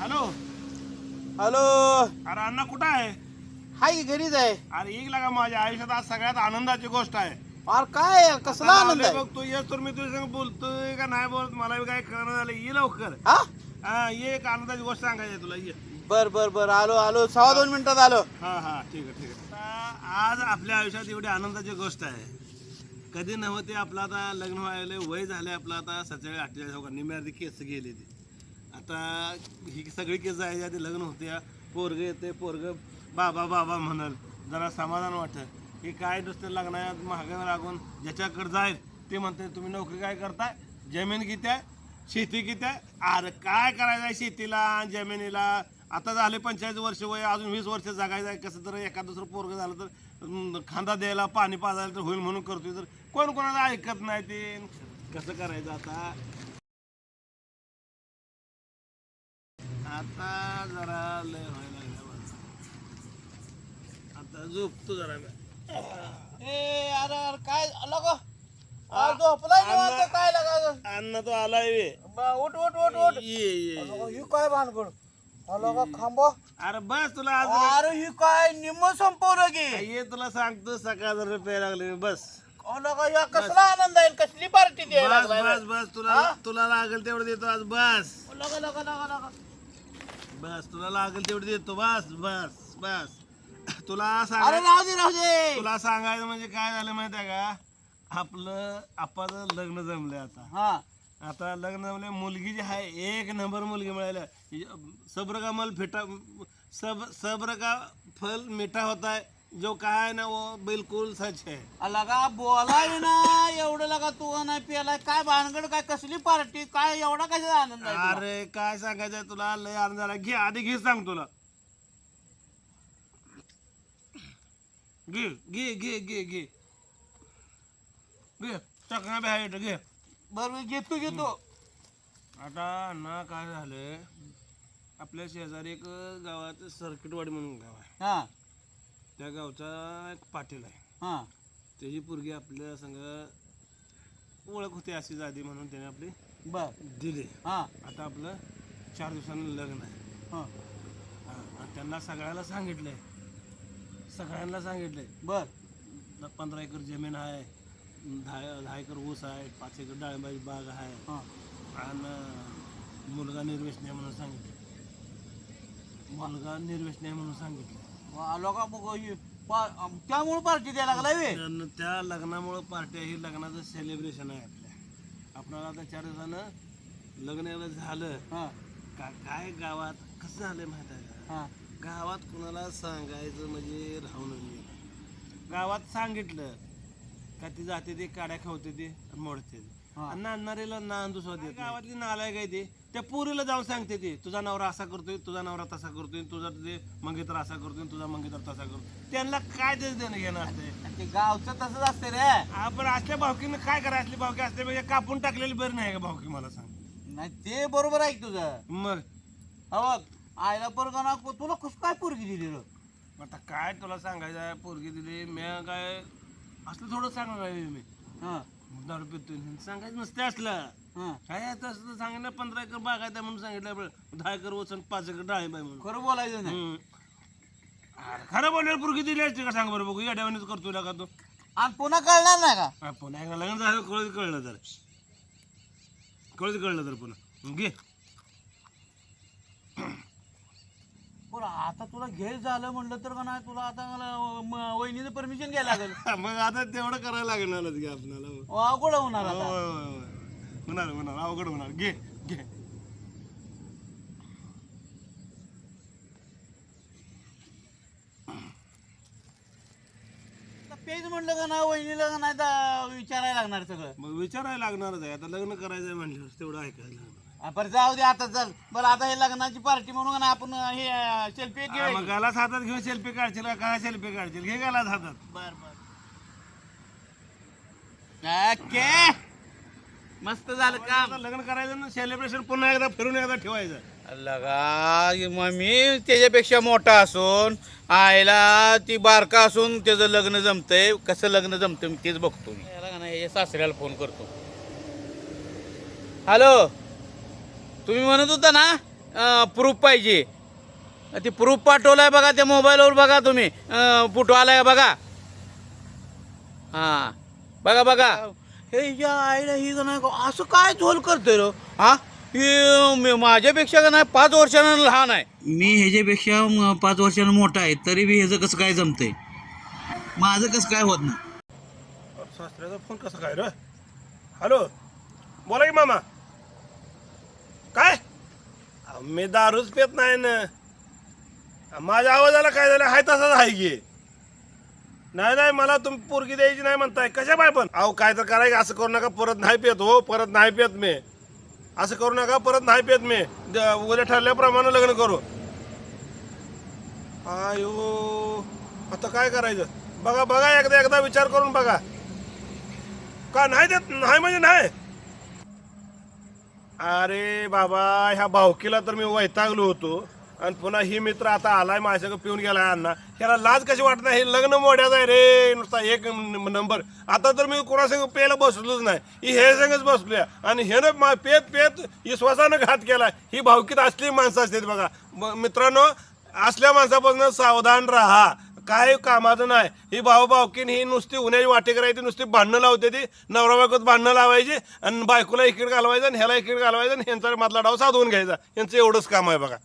Hello. Hello. अरे अण्णा कुठं आहे? हाय घरीच आहे. अरे एक लागा माझ्या आयुष्यात आज सगळ्यात आनंदाची गोष्ट आहे. अरे काय कसला आनंद आहे? बघ तू येस तर मी तुझ्या संग बोलतोय का नाही बोलत मला बी काय कळणं झालं. ये लवकर. हा? हा ये एक आनंदाची गोष्ट सांगायची आहे तुला ये. बर बर बर. आलो आलो. सव्वा दोन मिनिटात आलो. हा हा. ठीक आहे ठीक आहे. आता आज आपल्या आयुष्यात एवढी आनंदाची गोष्ट आहे. कधी नव्हते आपलं आता लग्न व्हायला वय झाले आपलं आता. सत्तेचाळीस अठ्ठेचाळीस हो का निम्यार्धी केस गेली ती आता ही सगळी केस जायच्या आधी लग्न होते पोरग येते पोरग बाबा बाबा म्हणाल. जरा समाधान वाटत हे काय नुसतं लग्नात महागाई लागून ज्याच्याकडे जाईल ते म्हणते तुम्ही नोकरी काय करताय? जमीन किती आहे? शेती किती आहे? अरे काय करायचं आहे शेतीला जमिनीला? आता झाले पंचेचाळीस वर्ष वय अजून वीस वर्ष जगायचं आहे. कसं तर एखाद दुसरं पोरग झालं तर खांदा द्यायला पाणी पाजायला तर होईल म्हणून करतोय. तर कोण कोणाला ऐकत नाही ते? कसं करायचं आता? आता जरा लय व्हायला लागलं. आता झोपतो जरा. ए अरे अरे काय लगा झोपलाय निवांत, काय लगा अण्णा तो आलाय बे. ब- उठ उठ उठ उठ. ये ये ये. ही काय भानगड? हॅलो का खांबा अरे बस तुला आज अरे ही काय निम्म संपवलं की? ये तुला सांगतो सकाळ जर प्यायला लागले बस. का या कसला आनंद आहे कसली पार्टी बस बस बस. तुला तुला लागेल तेवढं देतो आज बस. लगा लगा लगा लगा. बस तुला लागेल तेवढं देतो. बस बस बस. तुला अरे सांगायचं राहू दे राहू दे. तुला सांगायचं म्हणजे काय झालं माहिती आहे का? आपलं आपाचं लग्न जमलंय आता. हा. आता लग्न जमले मुलगी जी आहे एक नंबर मुलगी मिळाल्या सब्र का मल फिटा सब सब्र का फल मिठा होता है जो कहा है ना वो बिल्कुल सच है लगा बोलाय ना एवढं लगा तू नाही पियालाय. काय भानगड काय कसली पार्टी काय एवढा कशा आनंद आहे तुला? अरे काय सांगायचंय तुला? लय आनंद झाला. घे आधी घे सांग तुला. घे घे घे घे घे. घे चकना बी आहे इथं, घे बरोबर घेतो घेतो. आता ना काय झालंय? आपल्या शेजारी एक गावात सर्किटवाडी म्हणून गाव आहे. हा. त्या गावचा एक पाटील आहे. हा. त्याची पोरगी आपल्या संग ओळख होती अशी जादी म्हणून त्याने आपली बर. दिली. हा. आता आपलं चार दिवसांनी लग्न आहे. हा. हा, आणि त्यांना सगळ्याला सांगितलंय. सगळ्यांना सांगितलंय. बर. द- पंधरा एकर जमीन आहे दहा दहा एकर ऊस आहे पाच एकर डाळिंबाची बाग आहे. हा. आणि मुलगा निर्वेशनी आहे म्हणून सांगितलं मुलगा निर्वेशनी आहे म्हणून सांगितलं त्यामुळे पार्टी द्यायला लागलाय वे त्यानं त्या लग्नामुळं पार्टी ही लग्नाचं सेलिब्रेशन आहे आपल्या. आपल्याला आता चार दिवसानं लग्न झालं. हा. का काय गावात कसं झालंय माहिती आहे का? हा. गावात कुणाला सांगायचं म्हणजे राहून गेलं गावात सांगितलं का ती जाते ते काड्या खावते ते आणि मोडते ते. हा. आणि होते गावातली नालाय काय ते. त्या पुरीला जाऊन सांगते ते तुझा नवरा असा करतोय तुझा नवरा तसा करतोय तुझा ते मंगेतर असा करतोय तुझा मंगेतर तसा करतोय. त्यांना काय ते देणं घेणं असते? ते गावचं तसंच असते रे. आपण असल्या भावकीनं काय करा असली भावकी असते म्हणजे कापून टाकलेली बरी नाही का भावकी मला सांग? नाही ते बरोबर आहे की तुझं. मग? हा बघ आईला पोरगा ना तुला कसं काय पोरगी दिली रे? आता काय तुला सांगायचं आहे? पोरगी दिली मी काय असलं थोडं सांगणार आहे मी. हा. दारू पितोय. सांगायचं नसते असलं. काय आता असं सांगितलं पंधरा एकर बाग आहे म्हणून सांगितलं. दहा एकर वचन पाच एकर डाळिंब आहे म्हणून. खरं बोलायचं नाही. अरे खरं बोलल्यावर पोरगी दिली असते का सांग बरं बघू या डेवानीच करतोय का तू. आणि पुन्हा कळणार नाही का? हा, पुन्हा एकदा लग्न झालं कळत कळलं तर कळत कळलं तर पुन्हा. घे. पण आता तुला घ्यायचं झालं म्हणलं तर का नाही तुला आता मला म- वहिनीचं परमिशन घ्यायला लागेल. मग आता तेवढं करायला लागणारच घे आपल्याला अवघड होणार आता. होय, होय. होणार होणार. अवघड होणार. घे घे. आता पेज म्हणलं का नाही वहिनीला का नाही तर विचारायला लागणार सगळं. मग विचारायला लागणारच आहे. आता लग्न करायचं म्हणल्यावर तेवढं ऐकायला लागणार. आ, बरं जाऊ दे आता चल. बरं आता हे लग्नाची पार्टी म्हणून का नाही आपण हे सेल्फी हा, घेऊ मग गालाच हातात घेऊन सेल्फी काढशील का? काय सेल्फी काढशील? घे गालाच हातात बर बर. ओके. मस्त झालं काम. आता लग्न करायचं ना सेलिब्रेशन पुन्हा एकदा फिरून एकदा ठेवायचं. लगा मग मी त्याच्यापेक्षा मोठा असून आईला ती बारका असून त्याचं लग्न जमतंय. कसं लग्न जमतं मी तेच बघतो मी. याला का नाही हे सासऱ्याला फोन करतो. हॅलो? तुम्ही म्हणत होता ना प्रूफ पाहिजे. ती प्रूफ पाठवलाय बघा त्या मोबाईलवर बघा तुम्ही. फोटो आलाय बघा. हां बघा बघा. हे या आईला ही का नाही का- असं काय झोल करतोय रो? हा? हे मी- माझ्यापेक्षा का नाही? पाच वर्षानं लहान आहे. मी ह्याच्यापेक्षा म- पाच वर्षानं मोठा आहे. तरी बी ह्याचं कसं काय जमतंय? माझं कसं काय होत नाही? सासऱ्याचा फोन कसा काय रे? हॅलो? बोला की मामा. काय? अहो, मी दारूच पेत नाही ना. माझ्या आवाजाला काय झालं? हाय तसाच आहे की. नाही नाही मला तुम्ही पोरगी द्यायची नाही म्हणताय. कशा बाय पण? अहो काय तर करायचं असं करू नका परत नाही पेत हो परत नाही पेत मी. असं करू नका परत नाही पेत मी. द- उद्या ठरल्याप्रमाणे लग्न करू. आयो आता काय करायचं? बघा बघा एकदा एकदा विचार करून बघा. का नाही देत? नाही म्हणजे नाही. अरे बाबा ह्या भावकीला तर मी वैतागलो होतो. आणि पुन्हा ही मित्र आता आलाय माझ्या पिऊन गेलाय अण्णा. ह्याला लाज कशी वाटत नाही? हे लग्न मोड्याचं आहे रे. नुसता एक नंबर. आता तर मी कोणासंग पेला बसलोच नाही. ही हे संगच बसलोय. आणि ह्यानं मा- पेत पेत विश्वासानं घात केला ही भावकीत असली माणसं असतात बघा. मित्रांनो असल्या माणसापासून सावधान राहा. काय कामाचं नाही. ही भाऊ भावकीन ही नुसती उन्हाची वाटे करायची नुसती भांडणं लावते ती. नवरा बायकोत भांडणं लावायची आणि बायकोला इकडे घालवायचं आणि ह्याला इकडे घालवायचं आणि ह्यांचा मधला डाव साधवून घ्यायचा. यांचं एवढंच काम आहे बघा.